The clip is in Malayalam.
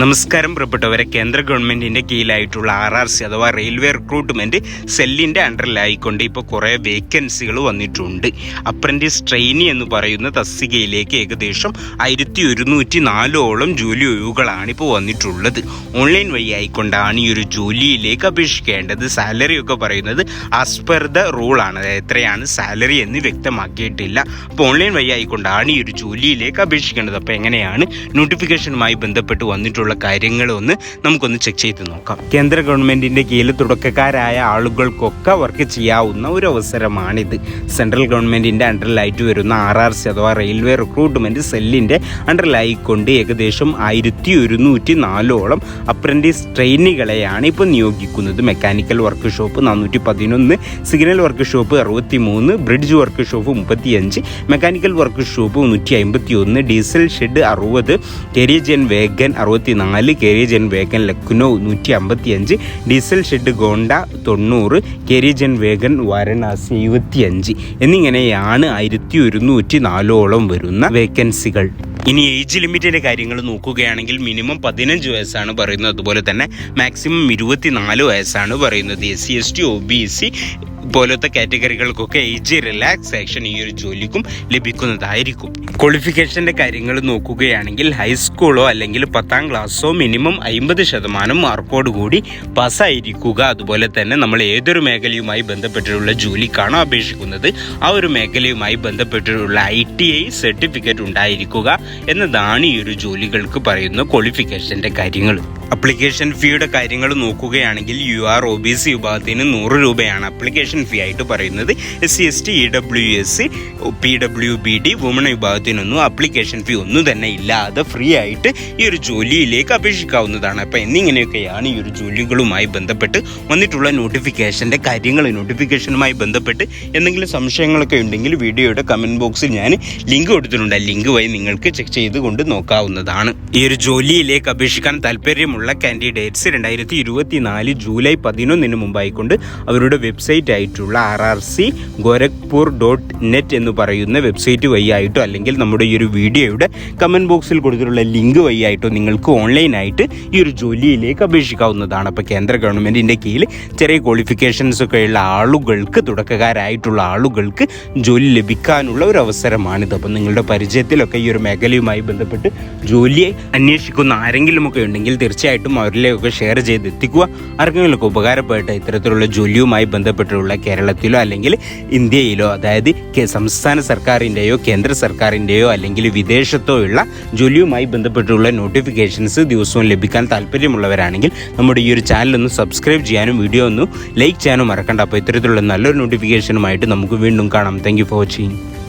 നമസ്കാരം പ്രിയപ്പെട്ടവരെ. കേന്ദ്ര ഗവൺമെന്റിന്റെ കീഴിലായിട്ടുള്ള ആർ ആർ സി അഥവാ റെയിൽവേ റിക്രൂട്ട്മെന്റ് സെല്ലിന്റെ അണ്ടറിലായിക്കൊണ്ട് ഇപ്പോൾ കുറേ വേക്കൻസികൾ വന്നിട്ടുണ്ട്. അപ്രന്റീസ് ട്രെയിനി എന്ന് പറയുന്ന തസ്തികയിലേക്ക് ഏകദേശം ആയിരത്തി ഒരുന്നൂറ്റി നാലോളം ജോലി ഒഴിവുകളാണ് ഇപ്പോൾ വന്നിട്ടുള്ളത്. ഓൺലൈൻ വഴി ആയിക്കൊണ്ടാണ് ഈ ഒരു ജോലിയിലേക്ക് അപേക്ഷിക്കേണ്ടത്. സാലറി ഒക്കെ പറയുന്നത് ആസ് പെർ ദ റൂളാണ് അതായത് എത്രയാണ് സാലറി എന്ന് വ്യക്തമാക്കിയിട്ടില്ല. അപ്പോൾ ഓൺലൈൻ വഴി ആയിക്കൊണ്ടാണ് ഈ ഒരു ജോലിയിലേക്ക് അപേക്ഷിക്കേണ്ടത്. അപ്പോൾ എങ്ങനെയാണ് നോട്ടിഫിക്കേഷനുമായി ബന്ധപ്പെട്ട് വന്നിട്ടുള്ള കാര്യങ്ങൾ ഒന്ന് നമുക്കൊന്ന് ചെക്ക് ചെയ്ത് നോക്കാം. കേന്ദ്ര ഗവൺമെന്റിന്റെ കീഴിൽ തുടക്കക്കാരായ ആളുകൾക്കൊക്കെ വർക്ക് ചെയ്യാവുന്ന ഒരു അവസരമാണിത്. സെൻട്രൽ ഗവൺമെന്റിന്റെ അണ്ടറിലായിട്ട് വരുന്ന ആർ ആർ സി അഥവാ റെയിൽവേ റിക്രൂട്ട്മെന്റ് സെല്ലിന്റെ അണ്ടറിലായിക്കൊണ്ട് ഏകദേശം ആയിരത്തി ഒരുന്നൂറ്റി നാലോളം അപ്രന്റീസ് ട്രെയിനികളെയാണ് ഇപ്പോൾ നിയോഗിക്കുന്നത്. മെക്കാനിക്കൽ വർക്ക് ഷോപ്പ് നാനൂറ്റി പതിനൊന്ന് സിഗ്നൽ വർക്ക് ഷോപ്പ് അറുപത്തി മൂന്ന് ബ്രിഡ്ജ് വർക്ക് ഷോപ്പ് മുപ്പത്തിയഞ്ച് മെക്കാനിക്കൽ വർക്ക് ഷോപ്പ് നൂറ്റി അമ്പത്തി ഒന്ന് ഡീസൽ ഷെഡ് അറുപത് കെരിയജൻ വേഗൻ അറുപത്തിനാല് കെരിയജൻ വേഗൻ ലക്നൗ നൂറ്റി അമ്പത്തിയഞ്ച് ഡീസൽ ഷെഡ് ഗോണ്ട തൊണ്ണൂറ് കെരിയജൻ വേഗൻ വാരണാസി എഴുപത്തിയഞ്ച് എന്നിങ്ങനെയാണ് ആയിരത്തി ഒരുന്നൂറ്റി നാലോളം വരുന്ന വേക്കൻസികൾ ഇനി ഏജ് ലിമിറ്റിന്റെ കാര്യങ്ങൾ നോക്കുകയാണെങ്കിൽ മിനിമം പതിനഞ്ച് വയസ്സാണ് പറയുന്നത്. അതുപോലെ തന്നെ മാക്സിമം ഇരുപത്തിനാല് വയസ്സാണ് പറയുന്നത്. S C S T O B C പോലത്തെ കാറ്റഗറികൾക്കൊക്കെ ഏജ് റിലാക്സേഷൻ ഈ ഒരു ജോലിക്കും ലഭിക്കുന്നതായിരിക്കും. ക്വാളിഫിക്കേഷന്റെ കാര്യങ്ങൾ നോക്കുകയാണെങ്കിൽ ഹൈസ്കൂളോ അല്ലെങ്കിൽ പത്താം ക്ലാസ്സോ മിനിമം അമ്പത് ശതമാനം മാർക്കോട് കൂടി പാസ്സായിരിക്കുക. അതുപോലെ തന്നെ നമ്മൾ ഏതൊരു മേഖലയുമായി ബന്ധപ്പെട്ടിട്ടുള്ള ജോലിക്കാണോ അപേക്ഷിക്കുന്നത് ആ ഒരു മേഖലയുമായി ബന്ധപ്പെട്ടിട്ടുള്ള ഐ ടി ഐ സർട്ടിഫിക്കറ്റ് ഉണ്ടായിരിക്കുക എന്നതാണ് ഈ ഒരു ജോലികൾക്ക് പറയുന്ന ക്വാളിഫിക്കേഷന്റെ കാര്യങ്ങൾ. അപ്ലിക്കേഷൻ ഫീയുടെ കാര്യങ്ങൾ നോക്കുകയാണെങ്കിൽ U R O B C വിഭാഗത്തിന് നൂറ് രൂപയാണ് അപ്ലിക്കേഷൻ ഫീ ആയിട്ട് പറയുന്നത്. S C S T E W S C P W B D woman വിഭാഗത്തിനൊന്നും application fee ഒന്നും തന്നെ ഇല്ലാതെ ഫ്രീ ആയിട്ട് ഈ ഒരു ജോലിയിലേക്ക് അപേക്ഷിക്കാവുന്നതാണ്. അപ്പം എന്നിങ്ങനെയൊക്കെയാണ് ഈ ഒരു ജോലികളുമായി ബന്ധപ്പെട്ട് വന്നിട്ടുള്ള നോട്ടിഫിക്കേഷന്റെ കാര്യങ്ങൾ നോട്ടിഫിക്കേഷനുമായി ബന്ധപ്പെട്ട് എന്തെങ്കിലും സംശയങ്ങളൊക്കെ ഉണ്ടെങ്കിൽ വീഡിയോയുടെ കമന്റ് ബോക്സിൽ ഞാൻ ലിങ്ക് കൊടുത്തിട്ടുണ്ട്. ആ ലിങ്ക് വഴി നിങ്ങൾക്ക് ചെക്ക് ചെയ്തുകൊണ്ട് നോക്കാവുന്നതാണ്. ഈ ഒരു ജോലിയിലേക്ക് അപേക്ഷിക്കാൻ താല്പര്യമുള്ള കാൻഡിഡേറ്റ്സ് രണ്ടായിരത്തി ഇരുപത്തി നാല് ജൂലൈ പതിനൊന്നിന് മുമ്പായിക്കൊണ്ട് അവരുടെ വെബ്സൈറ്റ് ആയിട്ടുള്ള R R C Gorakhpur dot net എന്ന് പറയുന്ന വെബ്സൈറ്റ് വഴിയായിട്ടോ അല്ലെങ്കിൽ നമ്മുടെ ഈ ഒരു വീഡിയോയുടെ കമന്റ് ബോക്സിൽ കൊടുത്തിട്ടുള്ള ലിങ്ക് വഴിയായിട്ടോ നിങ്ങൾക്ക് ഓൺലൈനായിട്ട് ഈ ഒരു ജോലിയിലേക്ക് അപേക്ഷിക്കാവുന്നതാണ്. അപ്പോൾ കേന്ദ്ര ഗവൺമെന്റിന്റെ കീഴിൽ ചെറിയ ക്വാളിഫിക്കേഷൻസ് ഒക്കെ ഉള്ള ആളുകൾക്ക് തുടക്കക്കാരായിട്ടുള്ള ആളുകൾക്ക് ജോലി ലഭിക്കാനുള്ള ഒരു അവസരമാണിത്. അപ്പം നിങ്ങളുടെ പരിചയത്തിലൊക്കെ ഈ ഒരു മേഖലയുമായി ബന്ധപ്പെട്ട് ജോലിയെ അന്വേഷിക്കുന്ന ആരെങ്കിലുമൊക്കെ ഉണ്ടെങ്കിൽ തീർച്ചയായിട്ടും അവരിലേക്കൊക്കെ ഷെയർ ചെയ്ത് എത്തിക്കുക ആർക്കെങ്കിലുമൊക്കെ ഉപകാരപ്പെട്ട ഇത്തരത്തിലുള്ള ജോലിയുമായി ബന്ധപ്പെട്ടുള്ള കേരളത്തിലോ അല്ലെങ്കിൽ ഇന്ത്യയിലോ അതായത് സംസ്ഥാന സർക്കാരിന്റെയോ കേന്ദ്ര സർക്കാരിന്റെയോ അല്ലെങ്കിൽ വിദേശത്തോ ഉള്ള ജോലിയുമായി ബന്ധപ്പെട്ടുള്ള നോട്ടിഫിക്കേഷൻസ് ദിവസവും ലഭിക്കാൻ താല്പര്യമുള്ളവരാണെങ്കിൽ നമ്മുടെ ഈ ഒരു ചാനൽ ഒന്ന് സബ്സ്ക്രൈബ് ചെയ്യാനും വീഡിയോ ഒന്ന് ലൈക്ക് ചെയ്യാനും മറക്കണ്ട. അപ്പോൾ ഇത്തരത്തിലുള്ള നല്ലൊരു നോട്ടിഫിക്കേഷനുമായിട്ട് നമുക്ക് വീണ്ടും കാണാം. Thank for watching